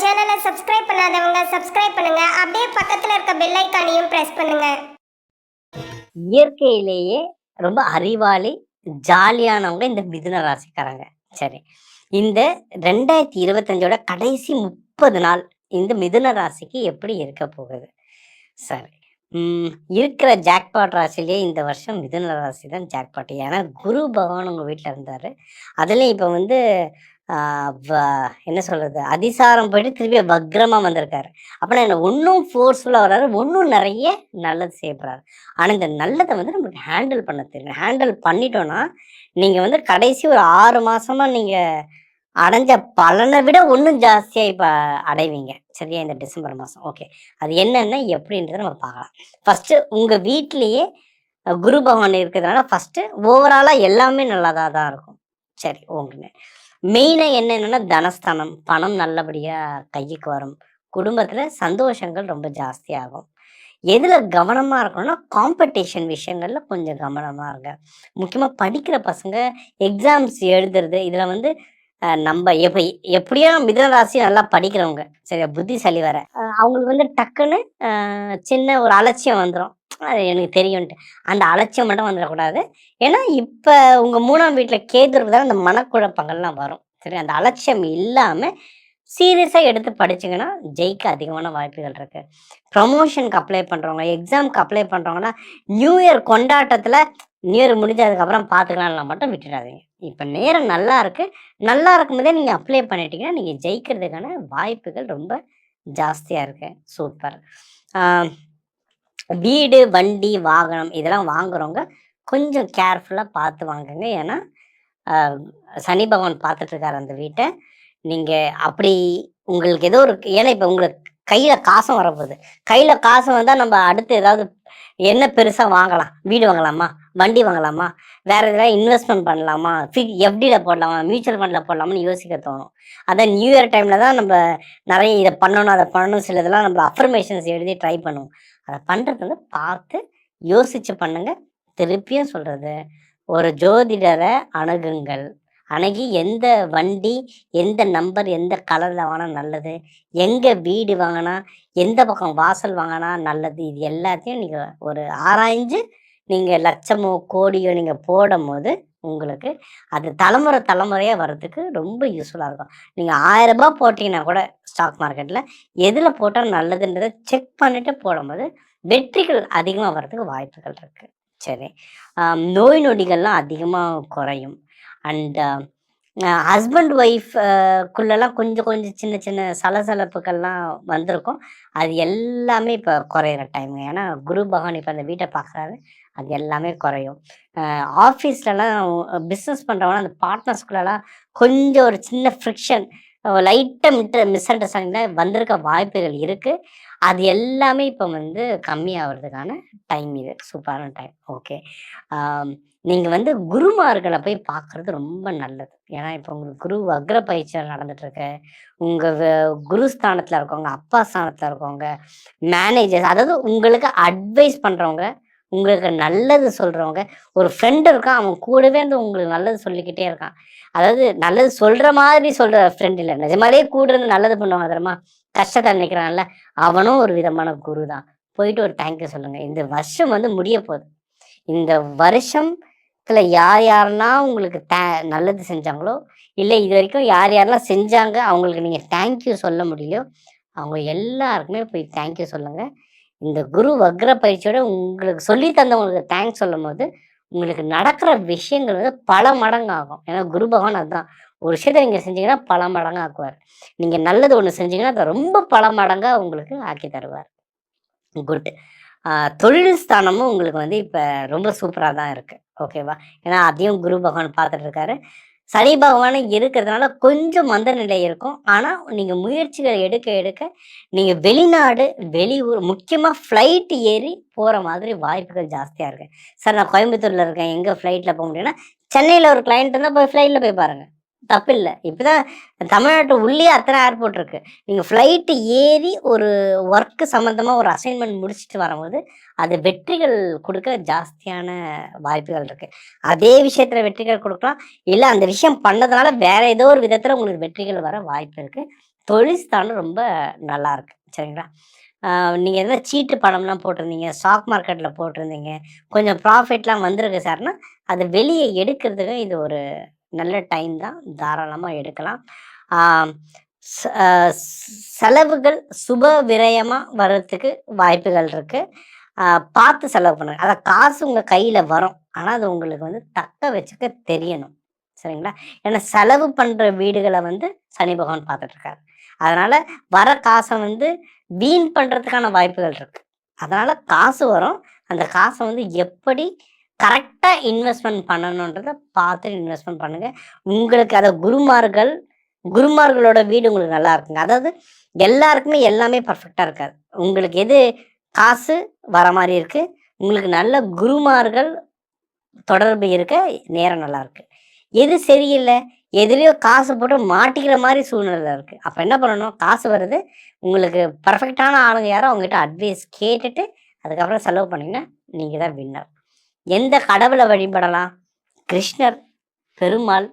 சேனலை சப்ஸ்கிரைப் பண்ணாதவங்க சப்ஸ்கிரைப் பண்ணுங்க. அப்படியே பக்கத்துல இருக்க பெல் ஐக்கானையும் பிரஸ் பண்ணுங்க. இயற்கையிலேயே ரொம்ப அறிவாளி ஜாலியானவங்க இந்த மிதுன ராசிக்காரங்க. சரி. இந்த ரெண்டாயிரத்தி இருபத்தஞ்சோட கடைசி முப்பது நாள் இந்த மிதுன ராசிக்கு எப்படி இருக்க போகுது? சரி. இருக்கிற ஜாக்பாட் ராசிலேயே இந்த வருஷம் மிதுன ராசி தான் ஜாக்பாட். ஏன்னா குரு பகவான் உங்கள் வீட்டில் இருந்தார். அதுலேயும் இப்போ வந்து வ- என்ன சொல்கிறது அதிசாரம் போயிட்டு திருப்பி வக்ரமாக வந்திருக்காரு. அப்படின்னா என்ன ஒன்றும் ஃபோர்ஸ்ஃபுல்லாக வர்றாரு ஒன்றும் நிறைய நல்லது செய்யப்படுறாரு ஆனால் இந்த நல்லதை வந்து நம்மளுக்கு ஹேண்டில் பண்ண தெரியும் ஹேண்டில் பண்ணிட்டோன்னா நீங்கள் வந்து கடைசி ஒரு ஆறு மாதமாக நீங்கள் அடைஞ்ச பலனை விட ஒன்றும் ஜாஸ்தியாக இப்போ அடைவீங்க. சரியா? இந்த டிசம்பர் மாதம் ஓகே அது என்னென்ன எப்படின்றத நம்ம பார்க்கலாம். ஃபஸ்ட்டு உங்கள் வீட்லேயே குரு பகவான் இருக்கிறதுனால ஃபஸ்ட்டு ஓவராலாக எல்லாமே நல்லதாக தான் இருக்கும். சரி ஓகேங்க. மெயினாக என்னென்னா தனஸ்தானம். பணம் நல்லபடியாக கைக்கு வரும். குடும்பத்தில் சந்தோஷங்கள் ரொம்ப ஜாஸ்தியாகும் எதில் கவனமாக இருக்கணும்னா காம்படிஷன் விஷயங்களில் கொஞ்சம் கவனமாக இருங்க. முக்கியமாக படிக்கிற பசங்க எக்ஸாம்ஸ் எழுதுறது இதில் வந்து நம்ம எப்ப எப்படியோ மிதன ராசி நல்லா படிக்கிறவங்க. சரியா? புத்திசாலி வர அவங்களுக்கு வந்து டக்குன்னு சின்ன ஒரு அலட்சியம் வந்துடும் அது எனக்கு தெரியும்ட்டு. அந்த அலட்சியம் மட்டும் வந்துடக்கூடாது. ஏன்னா இப்போ உங்கள் மூணாம் வீட்டில் கேதுறதுனால அந்த மனக்குழப்பங்கள்லாம் வரும். சரி? அந்த அலட்சியம் இல்லாமல் சீரியஸாக எடுத்து படிச்சிங்கன்னா ஜெயிக்க அதிகமான வாய்ப்புகள் இருக்குது ப்ரமோஷனுக்கு அப்ளை பண்ணுறவங்க எக்ஸாம்க்கு அப்ளை பண்ணுறவங்கன்னா நியூ இயர் கொண்டாட்டத்தில் நியூ முடிஞ்சதுக்கப்புறம் பார்த்துக்கலாம்னா மட்டும் விட்டுடாதீங்க. இப்போ நேரம் நல்லா இருக்கு. நல்லா இருக்கும்போதே நீங்கள் அப்ளை பண்ணிட்டீங்கன்னா நீங்கள் ஜெயிக்கிறதுக்கான வாய்ப்புகள் ரொம்ப ஜாஸ்தியாக இருக்கு. சூப்பர் வீடு வண்டி வாகனம் இதெல்லாம் வாங்குறவங்க கொஞ்சம் கேர்ஃபுல்லாக பார்த்து வாங்குங்க. ஏன்னா சனி பகவான் பார்த்துட்டு இருக்காரு அந்த வீட்டை. நீங்கள் அப்படி உங்களுக்கு ஏதோ ஒரு ஏன்னா இப்போ உங்களுக்கு கையில் காசும் வரப்போகுது. கையில் காசு வந்தால் நம்ம அடுத்து ஏதாவது என்ன பெருசாக வாங்கலாம்? வீடு வாங்கலாமா? வண்டி வாங்கலாமா? வேற எதாவது இன்வெஸ்ட்மெண்ட் பண்ணலாமா? ஃபிக் எஃப்டியில் போடலாமா? மியூச்சுவல் ஃபண்டில் போடலாமான்னு யோசிக்க தோணும். அதான் நியூ இயர் டைமில் தான் நம்ம நிறைய இதை பண்ணணும் அதை பண்ணணும் சில இதெல்லாம் நம்ம அஃபர்மேஷன்ஸ் எழுதி ட்ரை பண்ணுவோம். அதை பண்றது வந்து பார்த்து யோசிச்சு பண்ணுங்க. திருப்பியும் சொல்கிறது ஒரு ஜோதிடரை அணுகுங்கள். அன்னைக்கு எந்த வண்டி எந்த நம்பர் எந்த கலரில் வாங்கினா நல்லது எங்கே வீடு வாங்கினா எந்த பக்கம் வாசல் வாங்கினா நல்லது இது எல்லாத்தையும் நீங்கள் ஒரு ஆராய்ஞ்சு நீங்கள் லட்சமோ கோடியோ நீங்கள் போடும் போது உங்களுக்கு அது தலைமுறை தலைமுறையாக வர்றதுக்கு ரொம்ப யூஸ்ஃபுல்லாக இருக்கும். நீங்கள் ஆயிரம் ரூபாய் போட்டிங்கன்னா கூட ஸ்டாக் மார்க்கெட்டில் எதில் போட்டால் நல்லதுன்றதை செக் பண்ணிட்டு போடும்போது வெற்றிகள் அதிகமாக வர்றதுக்கு வாய்ப்புகள் இருக்குது சரி. நோய் நொடிகள்லாம் அதிகமாக குறையும். அண்ட் ஹஸ்பண்ட் ஒய்ஃப்குள்ளெல்லாம் கொஞ்சம் கொஞ்சம் சின்ன சின்ன சலசலப்புகள்லாம் வந்திருக்கும். அது எல்லாமே இப்போ குறையிற டைம் ஏன்னா குரு பகவான் இப்போ அந்த வீட்டை பார்க்குறாரு அது எல்லாமே குறையும். ஆஃபீஸ்லலாம் பிஸ்னஸ் பண்ணுறவங்க அந்த பார்ட்னர்ஸ்குள்ளெல்லாம் கொஞ்சம் ஒரு சின்ன ஃப்ரிக்ஷன் லைட்டாக மிட்ட மிஸ் அண்டர்ஸ்டாண்டிங்கில் வந்திருக்க வாய்ப்புகள் இருக்குது அது எல்லாமே இப்போ வந்து கம்மியாகிறதுக்கான டைம் இது. சூப்பரான டைம் ஓகே நீங்கள் வந்து குருமார்களை போய் பார்க்குறது ரொம்ப நல்லது. ஏன்னா இப்போ உங்களுக்கு குரு வக்ர பயிற்சிகள் நடந்துட்டுருக்கு. உங்கள் குரு ஸ்தானத்தில் இருக்கவங்க அப்பா ஸ்தானத்தில் இருக்கவங்க மேனேஜர்ஸ் அதாவது உங்களுக்கு அட்வைஸ் பண்ணுறவங்க உங்களுக்கு நல்லது சொல்கிறவங்க ஒரு ஃப்ரெண்டு இருக்கான் அவன் கூடவே இருந்து உங்களுக்கு நல்லது சொல்லிக்கிட்டே இருக்கான். அதாவது நல்லது சொல்கிற மாதிரி சொல்கிற ஃப்ரெண்ட் இல்லை. நிஜமாலே கூட இருந்து நல்லது பண்ணுவாங்க தெரியுமா? கஷ்டத்தை நினைக்கிறான்ல அவனும் ஒரு விதமான குரு தான். போயிட்டு ஒரு தேங்க்யூ சொல்லுங்கள் இந்த வருஷம் வந்து முடிய போகுது. இந்த வருஷத்தில் யார் யாரெல்லாம் உங்களுக்கு தே நல்லது செஞ்சாங்களோ இல்லை இது வரைக்கும் யார் யாரெல்லாம் செஞ்சாங்க அவங்களுக்கு நீங்கள் தேங்க்யூ சொல்ல முடியலையோ அவங்க எல்லாருக்குமே போய் தேங்க்யூ சொல்லுங்கள் இந்த குரு வக்ர பயிற்சியோட உங்களுக்கு சொல்லி தந்தவங்களுக்கு தேங்க்ஸ் சொல்லும் போது உங்களுக்கு நடக்கிற விஷயங்கள் வந்து பல மடங்கு ஆகும் ஏன்னா குரு பகவான் அதுதான் ஒரு விஷயத்த நீங்கள் செஞ்சீங்கன்னா பல மடங்கு ஆக்குவார் நீங்கள் நல்லது ஒன்று செஞ்சீங்கன்னா அதை ரொம்ப பல மடங்காக உங்களுக்கு ஆக்கி தருவார். குட். தொழில் ஸ்தானமும் உங்களுக்கு வந்து இப்போ ரொம்ப சூப்பராக தான் இருக்குது ஓகேவா ஏன்னா அதையும் குரு பகவான் பார்த்துட்டு இருக்காரு. சனி பகவான் இருக்கிறதுனால கொஞ்சம் மந்த நிலை இருக்கும். ஆனால் நீங்கள் முயற்சிகள் எடுக்க எடுக்க நீங்கள் வெளிநாடு வெளியூர் முக்கியமாக ஃப்ளைட் ஏறி போகிற மாதிரி வாய்ப்புகள் ஜாஸ்தியாக இருக்கு. சார் நான் கோயம்புத்தூரில் இருக்கேன். எங்கே ஃப்ளைட்டில் போக முடியும்னா சென்னையில் ஒரு கிளைண்ட் இருந்தால் போய் ஃப்ளைட்டில் போய் பாருங்கள் தப்பு இல்லை இப்போ தான் தமிழ்நாட்டு உள்ளே அத்தனை ஏர்போர்ட் இருக்குது நீங்கள் ஃப்ளைட்டு ஏறி ஒரு ஒர்க்கு சம்மந்தமாக ஒரு அசைன்மெண்ட் முடிச்சுட்டு வரும்போது அது வெற்றிகள் கொடுக்க ஜாஸ்தியான வாய்ப்புகள் இருக்குது அதே விஷயத்தில் வெற்றிகள் கொடுக்கலாம். இல்லை அந்த விஷயம் பண்ணதுனால வேற ஏதோ ஒரு விதத்தில் உங்களுக்கு வெற்றிகள் வர வாய்ப்பு இருக்குது தொழில் ஸ்தானம் ரொம்ப நல்லா இருக்கு. சரிங்களா? நீங்கள் எதனா சீட்டு பணம்லாம் போட்டிருந்தீங்க ஸ்டாக் மார்க்கெட்டில் போட்டிருந்தீங்க கொஞ்சம் ப்ராஃபிட்லாம் வந்திருக்கு சார்னா அதை வெளியே எடுக்கிறதுக்கு இது ஒரு நல்ல டைம் தான். தாராளமாக எடுக்கலாம். ச- செலவுகள் சுப விரயமாக வர்றதுக்கு வாய்ப்புகள் இருக்குது பார்த்து செலவு பண்ணுங்க. அதை காசு உங்கள் கையில் வரும். ஆனால் அது உங்களுக்கு வந்து தக்க வச்சுக்க தெரியணும். சரிங்களா? ஏன்னா செலவு பண்ணுற வீடுகளை வந்து சனி பகவான் பார்த்துட்ருக்காரு. அதனால் வர காசை வந்து வீண் பண்ணுறதுக்கான வாய்ப்புகள் இருக்குது அதனால் காசு வரும். அந்த காசை வந்து எப்படி கரெக்டாக இன்வெஸ்ட்மெண்ட் பண்ணணுன்றதை பார்த்து இன்வெஸ்ட்மெண்ட் பண்ணுங்கள் உங்களுக்கு அதை குருமார்கள் குருமார்களோட வீடு உங்களுக்கு நல்லா இருக்குங்க. அதாவது எல்லாருக்குமே எல்லாமே பர்ஃபெக்டாக இருக்காது. உங்களுக்கு எது காசு வர மாதிரி இருக்குது உங்களுக்கு நல்ல குருமார்கள் தொடர்பு இருக்க நேரம் நல்லா இருக்கு. எது சரியில்லை எதுலேயோ காசு போட்டு மாட்டிக்கிற மாதிரி சூழ்நிலை இருக்கு. அப்போ என்ன பண்ணணும்? காசு வருது. உங்களுக்கு பர்ஃபெக்டான ஆளுங்க யாரோ அவங்ககிட்ட அட்வைஸ் கேட்டுட்டு அதுக்கப்புறம் செலவு பண்ணிங்கன்னா நீங்கள் தான் வின்னர் எந்த கடவுளை வழிபடலாம்? கிருஷ்ணர் பெருமாள்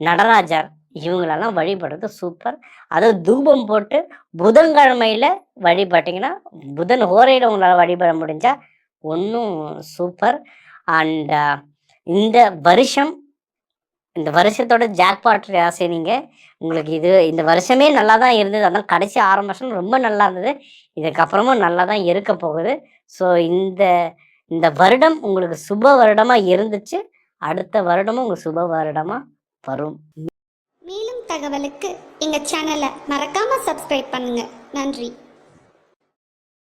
நடராஜர் இவங்களெல்லாம் வழிபடுறது சூப்பர் அதுவும் தூபம் போட்டு புதன்கிழமையில வழிபட்டீங்கன்னா புதன் ஹோரையில் உங்களால் வழிபட முடிஞ்சா ஒன்றும் சூப்பர் அண்ட் இந்த வருஷம் இந்த வருஷத்தோட ஜாக்பாட் ராசி நீங்கள் உங்களுக்கு இது இந்த வருஷமே நல்லா தான் இருந்தது. அதான் கடைசி ஆறு வருஷம் ரொம்ப நல்லா இருந்தது. இதுக்கப்புறமும் நல்லா தான் இருக்க போகுது. ஸோ இந்த இந்த வருடம் உங்களுக்கு சுப வருடமாக இருந்துச்சு. அடுத்த வருடமும் உங்கள் சுப வருடமாக வரும். மேலும் தகவலுக்கு எங்கள் சேனலை மறக்காமல் சப்ஸ்கிரைப் பண்ணுங்கள் நன்றி.